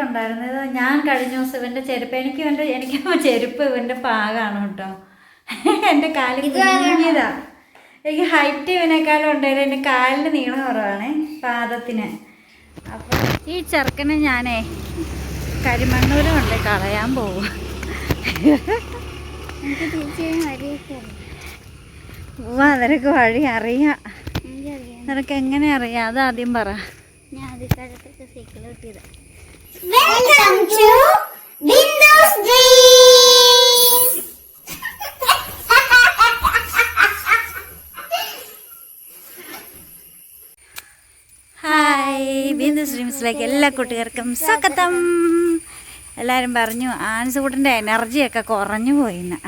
കണ്ടിട്ടുണ്ടായിരുന്നു ഇത് ഞാൻ കഴിഞ്ഞ ദിവസം ഇവന്റെ ചെരുപ്പ് എനിക്ക് ഇവന്റെ എനിക്ക് ചെരുപ്പ് ഇവന്റെ പാകാണ് കേട്ടോ. എന്റെ കാലിൽ കുഞ്ഞിയതാ എനിക്ക് ഹൈറ്റ് ഇവനേക്കാളും ഉണ്ടായാലും എന്റെ കാലിന് നീളം കുറവാണ് പാദത്തിന്. അപ്പോൾ ഈ ചെറുക്കനെ ഞാനേ കരിമണ്ണൂരും കൊണ്ട് കളയാൻ പോകും അവരൊക്കെ വഴി അറിയാം. നിനക്ക് എങ്ങനെ അറിയാം? അത് ആദ്യം പറ. ഞാൻ ആദ്യകാലത്തൊക്കെ cycle ഓട്ടിയത്. Welcome to Bindu's dreams hi Bindu സ്ട്രീംസിലേക്ക് എല്ലാ കുട്ടികൾക്കും സ്വാഗതം. എല്ലാവരും പറഞ്ഞു ആൻസ് ആൻസൂട്ടിന്റെ എനർജിയൊക്കെ കുറഞ്ഞു പോയിന്ന്.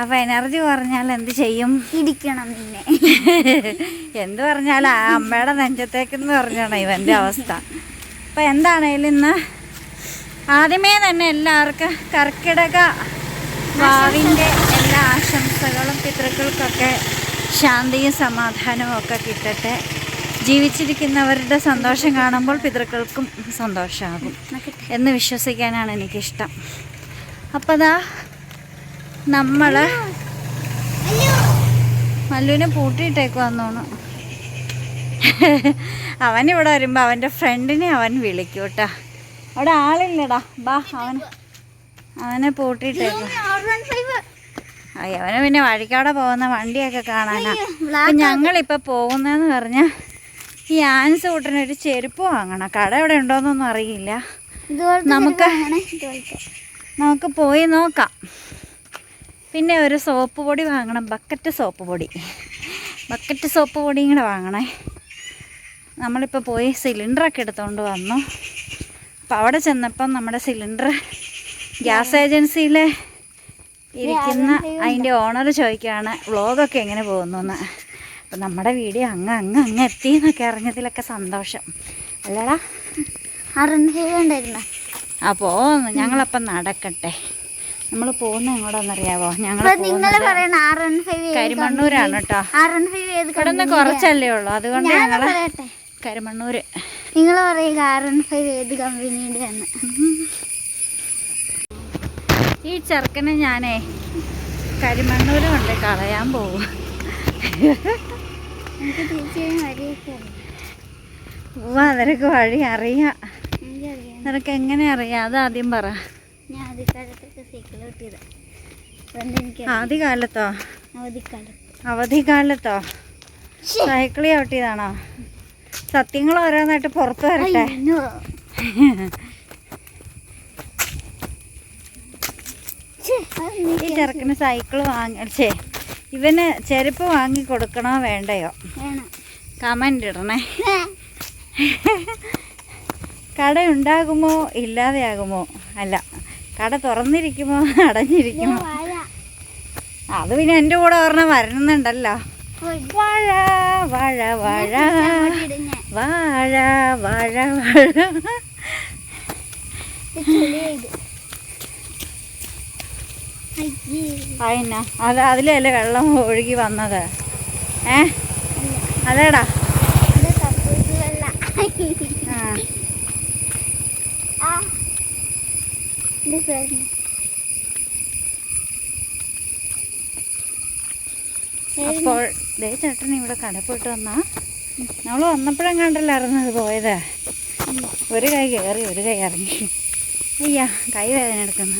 അപ്പം എനർജി കുറഞ്ഞാൽ എന്ത് ചെയ്യും? ഇടിക്കണം പിന്നെ എന്ത് പറഞ്ഞാലും ആ അമ്മയുടെ നെഞ്ചത്തേക്കെന്ന് പറഞ്ഞാണ് ഇവന്റെ അവസ്ഥ. അപ്പോൾ എന്താണേലും ഇന്ന് ആദ്യമേ തന്നെ എല്ലാവർക്കും കർക്കിടക വാവിന്റെ എല്ലാ ആശംസകളും പിതൃക്കൾക്കൊക്കെ ശാന്തിയും സമാധാനവും ഒക്കെ കിട്ടട്ടെ. ജീവിച്ചിരിക്കുന്നവരുടെ സന്തോഷം കാണുമ്പോൾ പിതൃക്കൾക്കും സന്തോഷമാകും എന്ന് വിശ്വസിക്കാനാണ് എനിക്കിഷ്ടം. അപ്പോൾ അതാ നമ്മൾ മല്ലുവിനെ പൂട്ടിയിട്ടേക്ക് വന്നോണു അവൻ ഇവിടെ വരുമ്പോൾ അവന്റെ ഫ്രണ്ടിനെ അവൻ വിളിക്കും കേട്ടാ. അവിടെ ആളില്ലടാ. ബാ അവൻ അവനെ പൂട്ടിയിട്ടേക്ക് അയ്യ അവന് പിന്നെ വഴിക്കവിടെ പോകുന്ന വണ്ടിയൊക്കെ കാണാനാ. അപ്പം ഞങ്ങളിപ്പോൾ പോകുന്നതെന്ന് പറഞ്ഞാൽ ഈ ആൻസ് കൂട്ടിനൊരു ചെരുപ്പ് വാങ്ങണം. കട എവിടെ ഉണ്ടോയെന്നൊന്നും അറിയില്ല. നമുക്ക് നമുക്ക് പോയി നോക്കാം. പിന്നെ ഒരു സോപ്പ് പൊടി വാങ്ങണം. ബക്കറ്റ് സോപ്പ് പൊടി. ബക്കറ്റ് സോപ്പ് പൊടിയും കൂടെ വാങ്ങണേ. നമ്മളിപ്പോൾ പോയി സിലിണ്ടറൊക്കെ എടുത്തുകൊണ്ട് വന്നു. അപ്പം അവിടെ ചെന്നപ്പം നമ്മുടെ സിലിണ്ടർ ഗ്യാസ് ഏജൻസിയിലെ ഇരിക്കുന്ന അതിന്റെ ഓണർ ചോദിക്കുകയാണ് വ്ളോഗൊക്കെ എങ്ങനെ പോകുന്നു എന്ന് അപ്പം നമ്മുടെ വീഡിയോ അങ്ങ് അങ്ങ് അങ്ങ് എത്തി എന്നൊക്കെ അറിഞ്ഞതിലൊക്കെ സന്തോഷം. അല്ലടാ. അറുന്നൂറ് ഉണ്ടായിരുന്ന അപ്പോൾ ഞങ്ങളപ്പം നടക്കട്ടെ. നമ്മൾ പോകുന്ന എങ്ങോട്ടാണെന്നറിയാവോ ഞങ്ങൾ കരിമണ്ണൂരാണ് കേട്ടോ. ഇവിടെ നിന്ന് കുറച്ചല്ലേ ഉള്ളൂ. അതുകൊണ്ട് ഞങ്ങൾ കരിമണ്ണൂര്. നിങ്ങൾ പറയുക ആർ എൻ ഫൈവ് ഏത് കമ്പനിയുടെ ആണ് ഈ ചെറുക്കനെ ഞാനേ കരിമണ്ണൂര് കൊണ്ട് കളയാൻ പോകും അവരൊക്കെ ഉവ്വ വഴി അറിയാം. നിനക്ക് എങ്ങനെ അറിയാം? അത് ആദ്യം പറ. ആദ്യകാലത്തോ? അവധിക്കാലത്ത്. അവധിക്കാലത്തോ? സൈക്കിൾ ചവിട്ടിയതാണോ സത്യങ്ങൾ ഓരോന്നായിട്ട് പുറത്തു വരട്ടെ. ഈ ചെറുക്കന് സൈക്കിൾ വാങ്ങിച്ചേ ഇവന് ചെരുപ്പ് വാങ്ങി കൊടുക്കണോ വേണ്ടയോ? കമന്റ് കമന്റ് ഇടണേ. കട ഉണ്ടാകുമോ ഇല്ലാതെയാകുമോ? അല്ല കട തുറന്നിരിക്കുമോ അടഞ്ഞിരിക്കുമോ. അത് പിന്നെ എന്റെ കൂടെ ഒരെണ്ണം വരുന്നുണ്ടല്ലോ പോയി. വാഴ വാഴ വാഴ. വാഴ വാഴ വാഴ. അത് അതിലല്ലേ വെള്ളം ഒഴുകി വന്നത്? ഏ? അതേടാ. അപ്പോൾ ദേ ചേട്ടൻ ഇവിടെ കടപ്പെട്ട് വന്നാ. നമ്മൾ വന്നപ്പോഴും കണ്ടല്ലായിരുന്നു അത് പോയത്. ഒരു കൈ കയറി ഒരു കൈ ഇറങ്ങി. അയ്യാ കൈ വേദന എടുക്കുന്ന.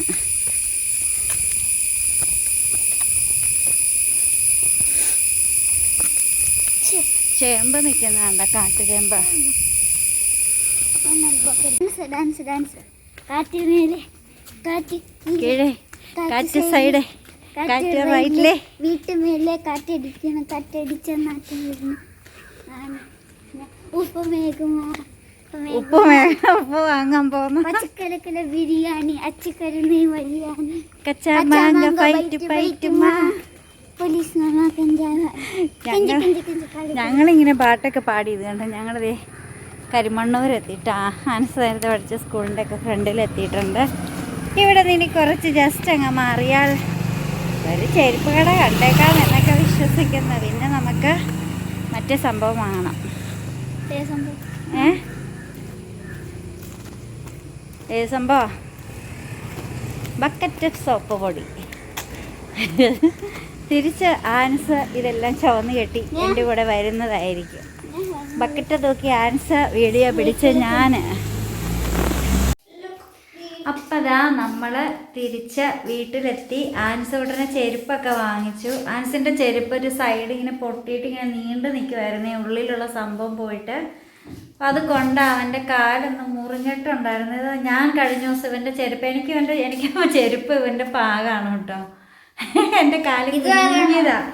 ചേമ്പ് നിൽക്കുന്നുണ്ട കാട്ടു ചേമ്പ്. ഡാൻസ് ഡാൻസ് കാറ്റ് മേലെ കാറ്റ് കീഴെ, കീഴേ കാറ്റ് സൈഡ്. കാറ്റ് റൈറ്റിലെ വീട്ടുമേലെ കാറ്റടിക്കണം കാറ്റടിച്ച നാട്ടിൽ വരുന്നു ആണ്. ഉപ്പുമേകുമോ ഉപ്പ് മേഘ ഉപ്പ് വാങ്ങാൻ പോകുന്നു. പച്ചക്കരക്കല ബിരിയാണി പോലീസ് ഞങ്ങളിങ്ങനെ പാട്ടൊക്കെ പാടി കണ്ടോ? ഞങ്ങളതേ കരിമണ്ണൂർ എത്തിയിട്ട് ആനസ് നേരത്തെ പഠിച്ച സ്കൂളിന്റെ ഒക്കെ ഫ്രണ്ടിൽ എത്തിയിട്ടുണ്ട് ഇവിടെ നിന്ന് ഇനി കുറച്ച് ജസ്റ്റ് അങ്ങ് മാറിയാൽ ഒരു ചെരുപ്പ് കട കണ്ടേക്കാം എന്നൊക്കെ വിശ്വസിക്കുന്നു. പിന്നെ നമുക്ക് മറ്റേ സംഭവം വാങ്ങണം. ഏ? ഏത് സംഭവം? ബക്കറ്റ് സോപ്പ് പൊടി. തിരിച്ച് ആൻസ് ഇതെല്ലാം ചുവന്ന് കെട്ടി എന്റെ കൂടെ വരുന്നതായിരിക്കും. ബക്കറ്റ് തൂക്കി ആൻസ് വീഡിയോ പിടിച്ച് ഞാൻ അപ്പതാ നമ്മൾ തിരിച്ച് വീട്ടിലെത്തി. ആൻസ് ഉടനെ ചെരുപ്പൊക്കെ വാങ്ങിച്ചു. ആൻസിന്റെ ചെരുപ്പ് ഒരു സൈഡ് ഇങ്ങനെ പൊട്ടിയിട്ട് ഇങ്ങനെ നീണ്ടു നിൽക്കുമായിരുന്നേ ഉള്ളിലുള്ള സംഭവം പോയിട്ട്. അപ്പം അത് കൊണ്ട് അവന്റെ കാലൊന്ന് മുറിഞ്ഞിട്ടുണ്ടായിരുന്നത്. ഞാൻ കഴിഞ്ഞ ദിവസം ഇവന്റെ ചെരുപ്പ് എനിക്ക് ഇവന്റെ എനിക്ക് ചെരുപ്പ് ഇവന്റെ പാകാണ് കേട്ടോ. എന്റെ കാൽ കുഞ്ഞിയതാണ്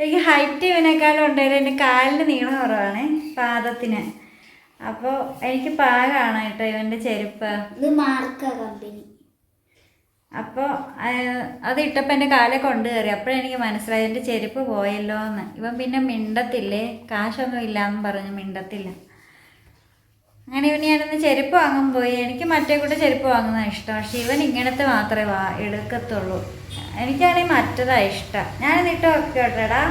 എനിക്ക് ഹൈറ്റ് ഇവനേക്കാളും ഉണ്ടായിരുന്നു. എന്റെ കാലിന് നീളം കുറവാണ് പാദത്തിന്. അപ്പോൾ എനിക്ക് പാകാണ് കേട്ടോ ഇവന്റെ ചെരുപ്പ്. ഇത് മാർക്ക കമ്പനി. അപ്പോൾ അത് ഇട്ടപ്പോൾ എന്റെ കാലെ കൊണ്ട് കയറി അപ്പോഴെനിക്ക് മനസ്സിലായി എന്റെ ചെരുപ്പ് പോയല്ലോ എന്ന്. ഇവൻ പിന്നെ മിണ്ടത്തില്ലേ? കാശൊന്നും ഇല്ലാന്ന് പറഞ്ഞ് മിണ്ടത്തില്ല. അങ്ങനെ ഇവൻ ഞാനിന്ന് ചെരുപ്പ് വാങ്ങാൻ പോയി. എനിക്ക് മറ്റേ കൂടെ ചെരുപ്പ് വാങ്ങുന്നതാണ് ഇഷ്ടം. പക്ഷെ ഇവൻ ഇങ്ങനത്തെ മാത്രമേ വാ എടുക്കത്തുള്ളൂ. എനിക്കാണെങ്കിൽ മറ്റതാണ് ഇഷ്ടം. ഞാനിത് ഇട്ട് നോക്കട്ടെടാ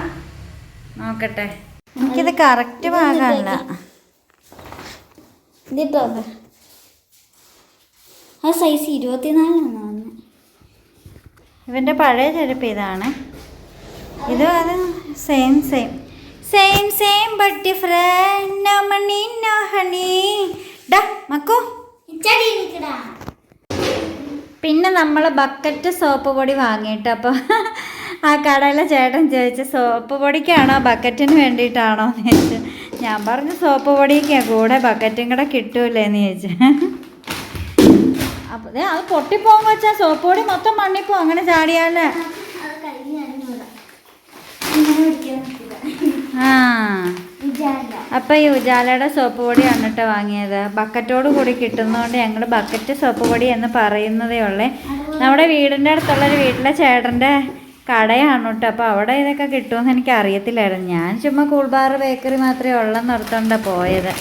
നോക്കട്ടെ. എനിക്കിത് കറക്റ്റ് ഭാഗമല്ല ഇതിട്ടോ ആ സൈസ് ഇരുപത്തിനാലാണ് വന്നത് ഇവന്റെ പഴയ ചെരുപ്പ് ഇതാണ്. ഇത് അത് same same same same but money honey ഡാ മക്കോ. പിന്നെ നമ്മൾ ബക്കറ്റ് സോപ്പ് പൊടി വാങ്ങിയിട്ട് അപ്പോൾ ആ കടയിലെ ചേട്ടൻ ചോദിച്ചു സോപ്പ് പൊടിക്കാണോ ബക്കറ്റിന് വേണ്ടിയിട്ടാണോ? എന്ന് ചോദിച്ചു. ഞാൻ പറഞ്ഞു സോപ്പ് പൊടിയൊക്കെയാണ് കൂടെ ബക്കറ്റും കൂടെ കിട്ടൂലേന്ന് ചോദിച്ചു. അപ്പോൾ ദേ അത് പൊട്ടിപ്പോകുമ്പോൾ വെച്ചാൽ സോപ്പ് പൊടി മൊത്തം മണ്ണിപ്പോ അങ്ങനെ ചാടിയാലേ. ആ. ഈ ഉജാലയുടെ സോപ്പ് പൊടി വന്നിട്ട് വാങ്ങിയത്. ബക്കറ്റോട് കൂടി കിട്ടുന്നതുകൊണ്ട് ഞങ്ങൾ ബക്കറ്റ് സോപ്പ് പൊടി എന്ന് പറയുന്നതേ ഉള്ളേ. നമ്മുടെ വീടിന്റെ അടുത്തുള്ളൊരു വീട്ടിലെ ചേട്ടന്റെ കടയാണ് കേട്ടോ അപ്പോൾ അവിടെ ഇതൊക്കെ കിട്ടുമെന്ന് എനിക്ക് അറിയത്തില്ലായിരുന്നു ഞാൻ ചുമ്മാ കൂൾബാർ ബേക്കറി മാത്രമേ ഉള്ളെന്ന് ഓർത്തോണ്ടാണ് പോയത്.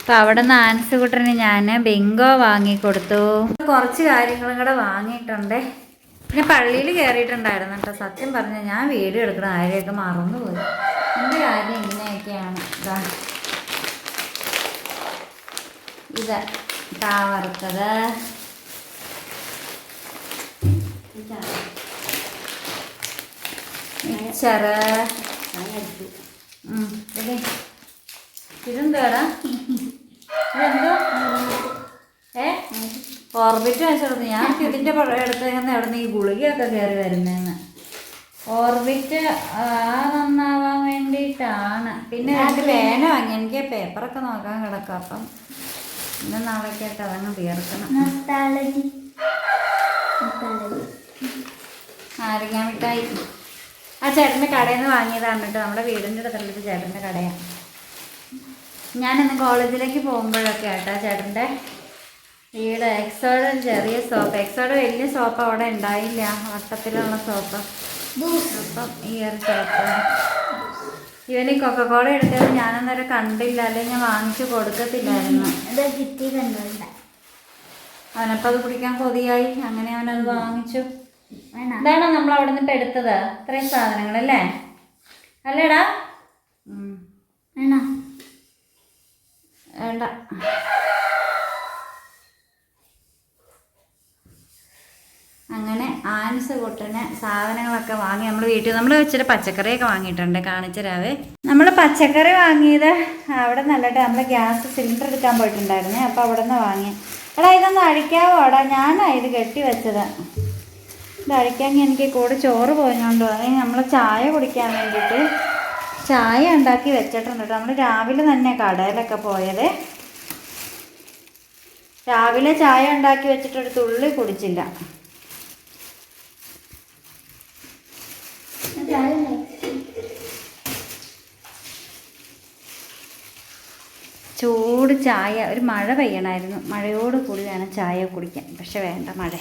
അപ്പോൾ അവിടെ നിന്ന് ആൻസ് കൂട്ടറിന് ഞാൻ ബിങ്കോ വാങ്ങിക്കൊടുത്തു. കുറച്ച് കാര്യങ്ങളും കൂടെ വാങ്ങിയിട്ടുണ്ട്. പിന്നെ പള്ളിയിൽ കയറിയിട്ടുണ്ടായിരുന്നു കേട്ടോ സത്യം പറഞ്ഞാൽ ഞാൻ വീഡിയോ എടുക്കുന്ന കാര്യമൊക്കെ മറന്നുപോയി. എന്റെ കാര്യം ഇങ്ങനെയൊക്കെയാണ്. ഇതാ ഇത് കാ മിച്ചറ് ഉം, ഇത്. ഇതെന്താടാ? ഇതെന്തോ? ഏ? ഓർബിറ്റ് വെച്ചെടുത്തു. ഞാൻ ഇതിന്റെ എടുത്തേക്കുന്ന എവിടെ നിന്ന് ഈ ഗുളികയൊക്കെ കയറി വരുന്നതെന്ന് ഓർബിറ്റ് ആ നന്നാവാൻ വേണ്ടിയിട്ടാണ്. പിന്നെ രണ്ട് പേന വാങ്ങി. എനിക്ക് പേപ്പറൊക്കെ നോക്കാൻ കിടക്കാം. അപ്പം ഇന്ന് നാളേക്കായിട്ട് അതങ്ങ് തീർക്കണം. നാരങ്ങ മിഠായി ആ ചേട്ടന്റെ കടയിൽ നിന്ന് വാങ്ങിയതാണ് കേട്ടോ. നമ്മുടെ വീടിന്റെ അടുത്തുള്ളത് ചേട്ടന്റെ കടയാണ്. ഞാനിന്ന് കോളേജിലേക്ക് പോകുമ്പോഴൊക്കെ കേട്ടോ ചേട്ടന്റെ വീട്. എക്സോഡ് ചെറിയ സോപ്പ് എക്സോഡ് വലിയ സോപ്പ് അവിടെ ഉണ്ടായില്ല. വട്ടത്തിലുള്ള സോപ്പ് അപ്പം ഈ ഒരു സോപ്പ് ഇവന് കൊക്കക്കോള എടുത്തത് ഞാനന്നേരം കണ്ടില്ല. അല്ലെങ്കിൽ ഞാൻ വാങ്ങിച്ചു കൊടുക്കത്തില്ലായിരുന്നു. ഇത് കിട്ടിയിട്ടുണ്ടോ അവനപ്പം അത് കുടിക്കാൻ കൊതിയായി. അങ്ങനെ അവനത് വാങ്ങിച്ചു. ഇതാണോ നമ്മൾ അവിടെ നിന്ന് എടുത്തത്? ഇത്രയും സാധനങ്ങൾ അല്ലേ? അല്ലേടാ? വേണ്ട. അങ്ങനെ ആൻസ് കൂട്ടിന് സാധനങ്ങളൊക്കെ വാങ്ങി നമ്മൾ വീട്ടിൽ നമ്മൾ ഇച്ചിരി പച്ചക്കറിയൊക്കെ വാങ്ങിയിട്ടുണ്ട് കാണിച്ചരാവേ നമ്മൾ പച്ചക്കറി വാങ്ങിയത് അവിടെ നല്ലട്ട് നമ്മൾ ഗ്യാസ് സിലിണ്ടർ എടുക്കാൻ പോയിട്ടുണ്ടായിരുന്നേ അപ്പോൾ അവിടെ നിന്ന് വാങ്ങി. എടാ ഇതൊന്ന് അഴിക്കാവോ എടാ ഞാനാണ് ഇത് കെട്ടി വെച്ചത്. അഴിക്കാമെങ്കിൽ എനിക്ക് കൂടെ ചോറ് പോയതുകൊണ്ട് അതിന് നമ്മൾ ചായ കുടിക്കാൻ വേണ്ടിയിട്ട് ചായ ഉണ്ടാക്കി വെച്ചിട്ടുണ്ട് നമ്മൾ രാവിലെ തന്നെ കടയിലൊക്കെ പോയത്. രാവിലെ ചായ ഉണ്ടാക്കി വെച്ചിട്ടൊരു തുള്ളി കുടിച്ചില്ല. ചൂട് ചായ. ഒരു മഴ പെയ്യണമായിരുന്നു മഴയോട് കൂടി വേണം ചായ കുടിക്കാൻ. പക്ഷെ വേണ്ട മഴ.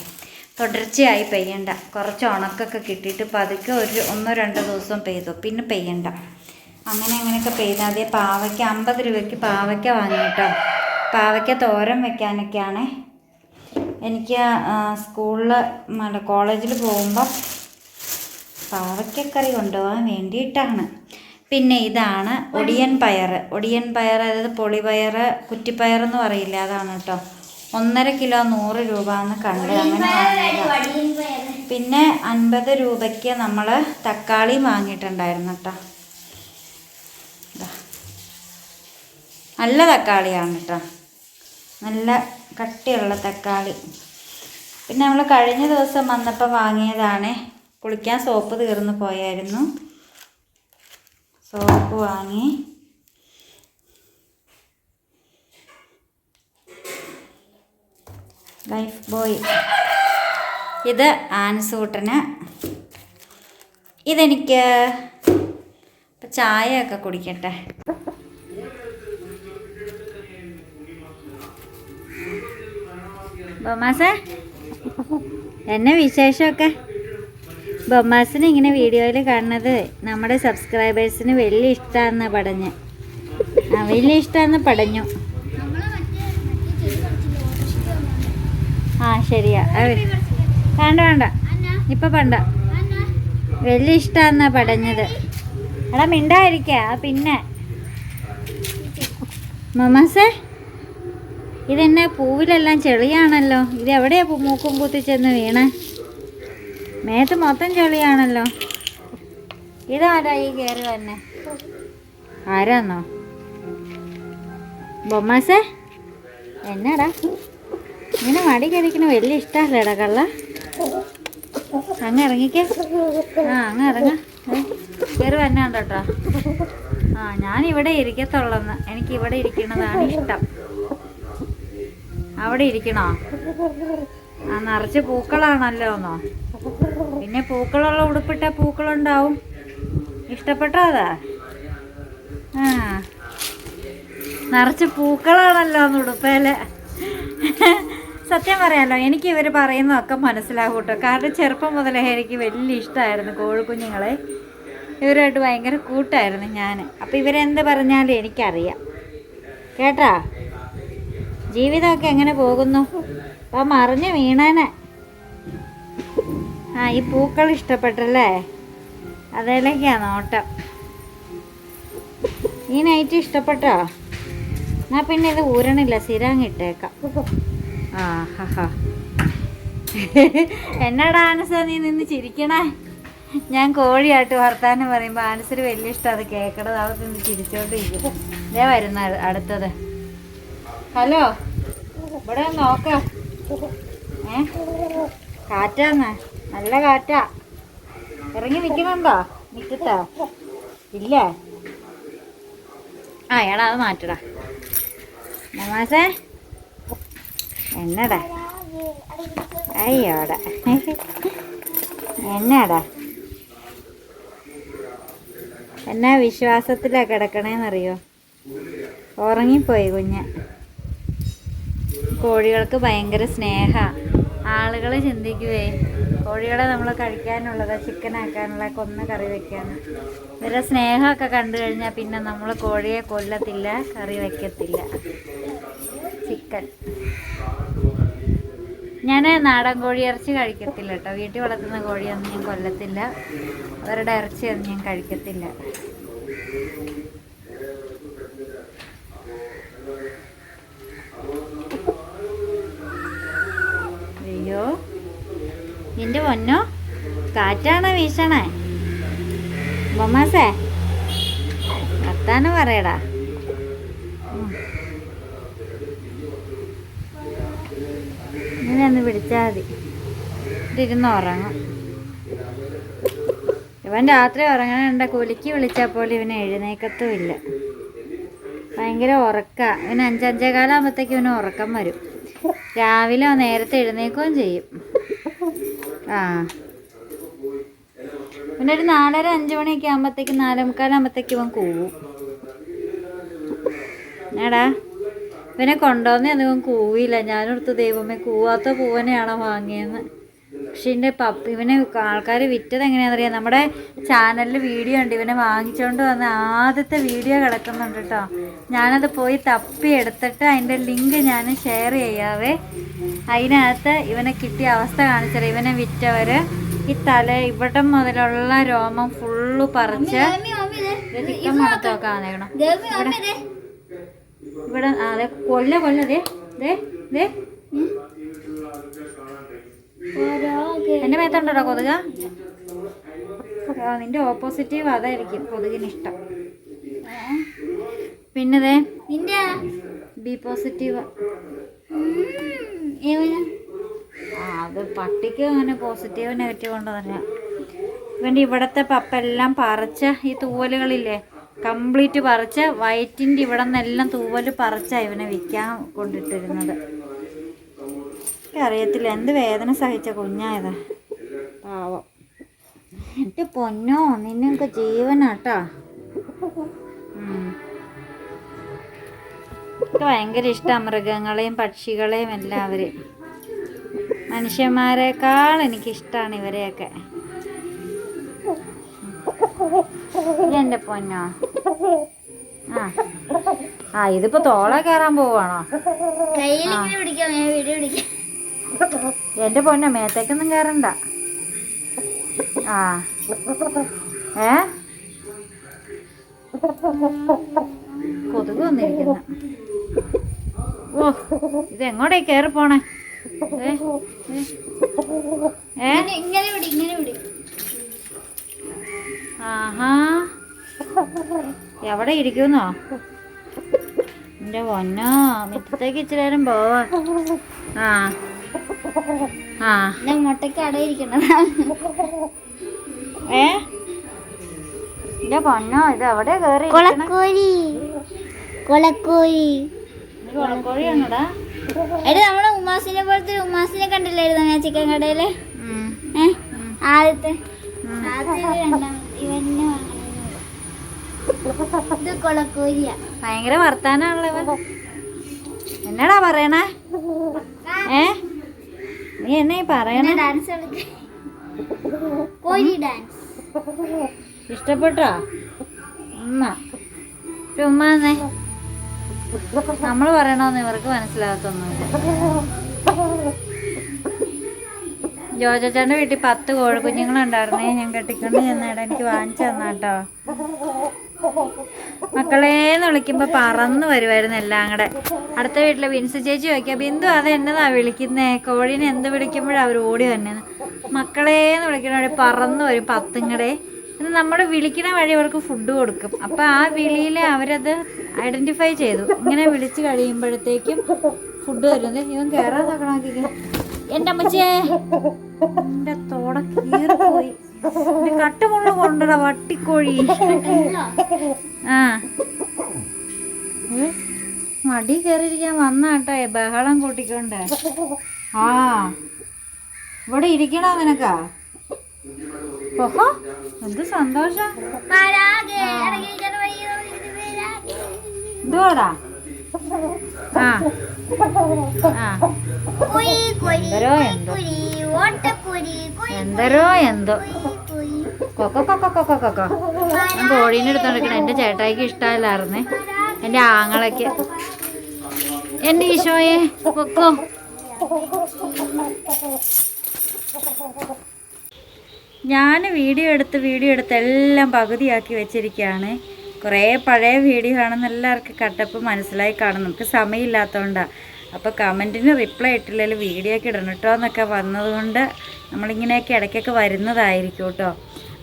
തുടർച്ചയായി പെയ്യണ്ട. കുറച്ച് ഉണക്കൊക്കെ കിട്ടിയിട്ട് പതുക്കെ ഒരു ഒന്നോ രണ്ടോ ദിവസം പെയ്തു. പിന്നെ പെയ്യണ്ട. അങ്ങനെ അങ്ങനെയൊക്കെ പെയ്താൽ അതേ പാവയ്ക്ക അമ്പത് രൂപയ്ക്ക് പാവയ്ക്ക വാങ്ങിയിട്ടോ പാവയ്ക്ക തോരൻ വെക്കാനൊക്കെയാണ്. എനിക്ക് സ്കൂളിൽ അല്ല കോളേജിൽ പോകുമ്പോൾ പാവയ്ക്കക്കറി കൊണ്ടുപോകാൻ വേണ്ടിയിട്ടാണ്. പിന്നെ ഇതാണ് ഒടിയൻ പയർ ഒടിയൻ പയർ അതായത് പൊളിപയർ കുറ്റിപ്പയർ എന്ന് പറയില്ല അതാണ് കേട്ടോ. ഒന്നര കിലോ നൂറ് രൂപ എന്ന് കണ്ട് അങ്ങനെ. പിന്നെ അൻപത് രൂപയ്ക്ക് നമ്മൾ തക്കാളി വാങ്ങിയിട്ടുണ്ടായിരുന്നു കേട്ടോ. നല്ല തക്കാളിയാണ് കേട്ടോ നല്ല കട്ടിയുള്ള തക്കാളി. പിന്നെ നമ്മൾ കഴിഞ്ഞ ദിവസം വന്നപ്പോൾ വാങ്ങിയതാണ്. കുളിക്കാൻ സോപ്പ് തീർന്നു പോയായിരുന്നു. സോപ്പ് വാങ്ങി. ലൈഫ് ബോയ് ഇത് ആൻസൂട്ടന് ഇതെനിക്ക് ഇപ്പം ചായ ഒക്കെ കുടിക്കട്ടെ. ബൊമാസേ എന്നെ വിശേഷമൊക്കെ? ബൊമാസിന് ഇങ്ങനെ വീഡിയോയിൽ കാണുന്നത് നമ്മുടെ സബ്സ്ക്രൈബേഴ്സിന് വലിയ ഇഷ്ടമാണെന്ന് പടഞ്ഞ് ആ വലിയ ഇഷ്ടമാണെന്ന് പടഞ്ഞു നമ്മളെ മറ്റേ മറ്റേ ചെടി പറിച്ചില്ലേ ഓട്ടോറിക്ഷയ്ക്ക് വന്നോണ്ട്. ആ ശരിയാ. വേണ്ട വേണ്ട. ഇപ്പം അന്നാ. വലിയ ഇഷ്ടമാണെന്നാ പടഞ്ഞത്. എടാ മിണ്ടായിരിക്ക പിന്നെ. മമസേ ഇതെന്നെ പൂവിലെല്ലാം ചെളിയാണല്ലോ. ഇത് എവിടെയാ മൂക്കും കുത്തി ചെന്ന് വീണേ? മേത്ത് മൊത്തം ചെളിയാണല്ലോ. ഇതാരാ ഈ കയറി തന്നെ ആരാന്നോ? ബൊമ്മാസേ എന്നാടാ? ഇങ്ങനെ മടി കടിക്കണ വലിയ ഇഷ്ടമല്ലേടാ കള്ള അങ്ങ് ഇറങ്ങിക്കേ. ആ അങ്ങ് ഇറങ്ങ. കയറി വന്നാണ്ട് കേട്ടോ. ആ ഞാൻ ഇവിടെ ഇരിക്കത്തുള്ളന്ന്. എനിക്ക് ഇവിടെ ഇരിക്കുന്നതാണ് ഇഷ്ടം. അവിടെ ഇരിക്കണോ? ആ നിറച്ച് പൂക്കളാണല്ലോ എന്നോ പിന്നെ പൂക്കളുള്ള ഉടുപ്പിട്ട പൂക്കളുണ്ടാവും. ഇഷ്ടപ്പെട്ടോ അതാ? ആ. നിറച്ച് പൂക്കളാണല്ലോ എന്ന് ഉടുപ്പേൽ. സത്യം പറയാലോ എനിക്ക് ഇവർ പറയുന്നതൊക്കെ മനസ്സിലാകും കേട്ടോ കാരണം ചെറുപ്പം മുതലേ എനിക്ക് വലിയ ഇഷ്ടമായിരുന്നു കോഴിക്കുഞ്ഞുങ്ങളെ. ഇവരുമായിട്ട് ഭയങ്കര കൂട്ടായിരുന്നു ഞാൻ അപ്പം ഇവരെന്ത് പറഞ്ഞാലും എനിക്കറിയാം. കേട്ടാ? ജീവിതമൊക്കെ എങ്ങനെ പോകുന്നു? അപ്പം മറിഞ്ഞ് വീണേനെ. ആ ഈ പൂക്കൾ ഇഷ്ടപ്പെട്ടല്ലേ? അതിലേക്കാണ് നോട്ടം. ഈ നൈറ്റ് ഇഷ്ടപ്പെട്ടോ? എന്നാൽ പിന്നെ ഇത് ഊരണില്ല സ്ഥിരം ഇട്ടേക്കാം. എന്നാടാ ആനസ നീ നിന്ന് ചിരിക്കണേ? ഞാൻ കോഴിയായിട്ട് വർത്താനം പറയുമ്പോൾ ആനസിന് വലിയ ഇഷ്ടം അത് കേൾക്കണത് അവർ നിന്ന് ചിരിച്ചോണ്ടിരിക്കും ഇതേ വരുന്ന അടുത്തത്. ഹലോ? ഇവിടെ നോക്ക. ഏ? കാറ്റാന്ന്. നല്ല കാറ്റാ. ഇറങ്ങി നിൽക്കുന്നുണ്ടോ? നിൽക്കട്ടോ ഇല്ല? ആ എടാ അത് മാറ്റടാ. നമാസേ എന്നടാ? അയ്യോടാ. എന്നാടാ? എന്നാ വിശ്വാസത്തിലാ കിടക്കണേന്നറിയോ? ഉറങ്ങിപ്പോയി കുഞ്ഞ്. കോഴികൾക്ക് ഭയങ്കര സ്നേഹ. ആളുകൾ ചിന്തിക്കുവേ കോഴികളെ നമ്മൾ കഴിക്കാനുള്ളത് ചിക്കൻ ആക്കാനുള്ള കൊന്ന കറി വെക്കാൻ ഇവരുടെ സ്നേഹമൊക്കെ കണ്ടു കഴിഞ്ഞാൽ പിന്നെ നമ്മൾ കോഴിയെ കൊല്ലത്തില്ല കറി വെക്കത്തില്ല. ചിക്കൻ. ഞാൻ നാടൻ കോഴി ഇറച്ചി കഴിക്കത്തില്ല കേട്ടോ. വീട്ടിൽ വളർത്തുന്ന കോഴിയൊന്നും ഞാൻ കൊല്ലത്തില്ല. അവരുടെ ഇറച്ചിയൊന്നും ഞാൻ കഴിക്കത്തില്ല. അയ്യോ. നിന്റെ പൊന്നോ? കാറ്റാണോ വീശണേ? ബൊമാസേ വർത്താനം പറയടാ. ഇങ്ങനെ ഒന്ന് പിടിച്ചാൽ മതി. ഇരുന്ന് ഉറങ്ങും. ഇവൻ രാത്രി ഉറങ്ങണുണ്ട. കുലുക്കി വിളിച്ചാൽ പോലും ഇവന് എഴുന്നേക്കത്തും ഇല്ല ഭയങ്കര ഉറക്ക. ഇവന് അഞ്ചഞ്ചേ കാലാകുമ്പോഴത്തേക്ക് ഇവന് ഉറക്കം വരും. രാവിലെ നേരത്തെ എഴുന്നേക്കുകയും ചെയ്യും. ആ. പിന്നെ ഒരു നാലര അഞ്ച് മണിയൊക്കെ ആകുമ്പോഴത്തേക്ക് നാലേ മുക്കാലാകുമ്പോഴത്തേക്ക് ഇവൻ കൂവും. എടാ ഇവനെ കൊണ്ടുവന്നേ അധികം കൂവിയില്ല. ഞാനോർത്ത് ദൈവമേ കൂവാത്ത പൂവനെയാണോ വാങ്ങിയെന്ന് പക്ഷെ എന്റെ പപ്പ ഇവനെ ആൾക്കാർ വിറ്റത് എങ്ങനെയാണെന്നറിയാം. നമ്മുടെ ചാനലിൽ വീഡിയോ ഉണ്ട്. ഇവനെ വാങ്ങിച്ചുകൊണ്ട് വന്ന ആദ്യത്തെ വീഡിയോ കിടക്കുന്നുണ്ട് കേട്ടോ ഞാനത് പോയി തപ്പി എടുത്തിട്ട് അതിന്റെ ലിങ്ക് ഞാൻ ഷെയർ ചെയ്യാവേ. അതിനകത്ത് ഇവനെ കിട്ടിയ അവസ്ഥ കാണിച്ചത് ഇവനെ വിറ്റവർ ഈ തല ഇവിടം മുതലുള്ള രോമം ഫുള്ള് പറിച്ച് മമ്മി, മമ്മി, ഇവിടെ അതെ കൊല്ല കൊല്ല ദേ ദേ ദേ എന്റെ മേത്തുണ്ടോ കൊതുക? നിന്റെ ഓപ്പോസിറ്റീവ് അതായിരിക്കും കൊതുകിന് ഇഷ്ടം. പിന്നതേ നിന്റെ? ബി പോസിറ്റീവ് ആ അത് പട്ടിക്ക് അങ്ങനെ പോസിറ്റീവ് നെഗറ്റീവ് ഉണ്ടെന്നല്ല. ഇവന്റെ ഇവിടുത്തെ പപ്പെല്ലാം പറിച്ച ഈ തൂവലുകളില്ലേ? കംപ്ലീറ്റ് പറിച്ച് വയറ്റിന്റെ ഇവിടെ നിന്നെല്ലാം തൂവൽ പറിച്ചാണ് ഇവനെ വിൽക്കാൻ കൊണ്ടിട്ടിരുന്നത്. അറിയത്തില്ല എന്ത് വേദന സഹിച്ച കുഞ്ഞായത്. പാവം. എന്റെ പൊന്നോ നിന്നൊക്കെ ജീവനാട്ടോ. എനിക്ക് ഭയങ്കര ഇഷ്ടമാണ് മൃഗങ്ങളെയും പക്ഷികളെയും എല്ലാവരെയും. മനുഷ്യന്മാരെക്കാൾ എനിക്കിഷ്ടമാണ് ഇവരെയൊക്കെ. എന്റെ പൊന്നോ. ആ. ആ ഇതിപ്പോ തോളെ കയറാൻ പോവാണോ? എന്റെ പൊന്നോ മേത്തേക്കൊന്നും കയറണ്ട ആ. ഏ? കൊതുക് വന്നിരിക്കുന്ന. ഓ ഇത് എങ്ങോട്ടേ കയറി പോണേ ഏ? ഇങ്ങനെ- വിടി ഇങ്ങനെ പിടി. ആഹാ. എവിടെ ഇരിക്കുന്നോ? എന്റെ പൊന്നോ മുറ്റത്തേക്ക് ഇച്ചിരി നേരം പോവാ. ആ. ആ. എന്റെ മുട്ടയ്ക്ക് അടയിരിക്കണതാ ഏ? എന്റെ പൊന്നോ ഇത് എവിടെ കയറി കൊളക്കോഴി. കൊളക്കോഴി. കോഴിയാണോടാ എടി നമ്മളെ ഉമാസിനെ പോലത്തെ ഉമ്മാസിനെ ഉമാസിനെ കണ്ടില്ലായിരുന്നു ഞാൻ ചിക്കൻ കടയിൽ. ഏ? ആദ്യത്തെ. ആദ്യത്തെ രണ്ടാമത്തെ ഇവന്നെ. ഇത് ഭയങ്കര വർത്താനാണല്ലോ ഇവൻ. എന്നടാ പറയണേ? ഏ? നീ എന്നെ പറയണേ? ഡാൻസ് കോഴി ഡാൻസ് ഇഷ്ടപ്പെട്ടോ? ഉമ്മ ഒരു ഉമ്മ നമ്മൾ പറയണമെന്ന് ഇവർക്ക് മനസ്സിലാകത്തൊന്നുമില്ല. ജോജച്ചാന്റെ വീട്ടിൽ പത്ത് കോഴിക്കുഞ്ഞുങ്ങളുണ്ടായിരുന്നേ. ഞാൻ കെട്ടിക്കൊണ്ട് ചെന്നേടാ എനിക്ക് വാങ്ങിച്ചു തന്നാട്ടോ മക്കളേന്ന് വിളിക്കുമ്പോൾ പറന്ന് വരുമായിരുന്നു എല്ലാം കൂടെ. അടുത്ത വീട്ടിലെ വിൻസ് ചേച്ചി ചോദിക്കുക ബിന്ദു അത് എന്നതാ വിളിക്കുന്നേ? കോഴീനെ എന്ത് വിളിക്കുമ്പോഴാണ് അവർ ഓടി വന്നത് മക്കളേന്ന് വിളിക്കണ വഴി പറന്ന് വരും പത്തും കൂടെ എന്നിട്ട് നമ്മൾ വിളിക്കണ വഴി അവർക്ക് ഫുഡ് കൊടുക്കും. അപ്പം ആ വിളിയിൽ അവരത് ഐഡന്റിഫൈ ചെയ്തു. ഇങ്ങനെ വിളിച്ച് കഴിയുമ്പോഴത്തേക്കും ഫുഡ് വരുന്നത് ഇവൻ കയറാൻ നോക്കണമാക്കി എന്റെ അമ്മച്ചേ. എന്റെ തോട കീറിപ്പോയി. കട്ടുമുള്ള കൊണ്ടട വട്ടിക്കോഴി. ആ. മടി കയറിയിരിക്കാൻ വന്നാട്ടെ ബഹളം കൂട്ടിക്കൊണ്ട്. ആ. ഇവിടെ ഇരിക്കണോ നിനക്കാ? ഓഹോ എന്ത് സന്തോഷം. എന്തുവാടാ കുയി, എന്തരോ എന്തോ. കൊക്കോ കൊക്കോ കൊക്കോ കൊക്കോ ഞാൻ കോഴീനെ എടുത്തോണ്ടിരിക്കണ. എന്റെ ചേട്ടായിക്ക് ഇഷ്ടമല്ലായിരുന്നേ എന്റെ ആങ്ങളയ്ക്ക്. എന്റെ ഈശോയെ കൊക്കോ ഞാൻ വീഡിയോ എടുത്ത് വീഡിയോ എടുത്ത് എല്ലാം പകുതിയാക്കി വെച്ചിരിക്കുകയാണ്. കുറേ പഴയ വീഡിയോ ആണെന്ന് എല്ലാവർക്കും കട്ടപ്പ് മനസ്സിലായി കാണും. നമുക്ക് സമയമില്ലാത്തതുകൊണ്ടാണ് അപ്പോൾ കമന്റിന് റിപ്ലൈ ഇട്ടില്ലെങ്കിൽ വീഡിയോ ഒക്കെ ഇടണം കേട്ടോ എന്നൊക്കെ വന്നതുകൊണ്ട് നമ്മളിങ്ങനെയൊക്കെ ഇടയ്ക്കൊക്കെ വരുന്നതായിരിക്കും കേട്ടോ.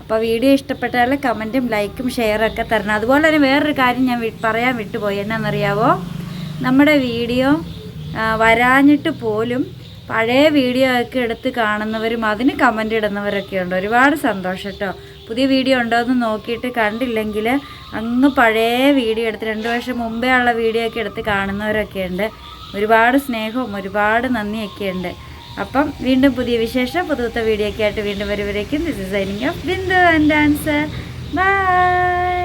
അപ്പോൾ വീഡിയോ ഇഷ്ടപ്പെട്ടാൽ കമന്റും ലൈക്കും ഷെയറും ഒക്കെ തരണം. അതുപോലെ തന്നെ വേറൊരു കാര്യം ഞാൻ പറയാൻ വിട്ടുപോയി. എന്നാണെന്നറിയാവോ? നമ്മുടെ വീഡിയോ വരാഞ്ഞിട്ട് പോലും പഴയ വീഡിയോ ഒക്കെ എടുത്ത് കാണുന്നവരും അതിന് കമന്റ് ഇടുന്നവരൊക്കെ ഉണ്ട്. ഒരുപാട് സന്തോഷം കേട്ടോ. പുതിയ വീഡിയോ ഉണ്ടോ എന്ന് നോക്കിയിട്ട് കണ്ടില്ലെങ്കിൽ അങ്ങ് പഴയ വീഡിയോ എടുത്ത് രണ്ട് വർഷം മുമ്പേ ഉള്ള വീഡിയോ ഒക്കെ എടുത്ത് കാണുന്നവരൊക്കെ ഉണ്ട്. ഒരുപാട് സ്നേഹവും ഒരുപാട് നന്ദിയൊക്കെ ഉണ്ട്. അപ്പം വീണ്ടും പുതിയ വിശേഷം പുതുത്ത വീഡിയോ ഒക്കെ ആയിട്ട് വീണ്ടും വരുവരേക്കും this is signing off Bindu and dancer bye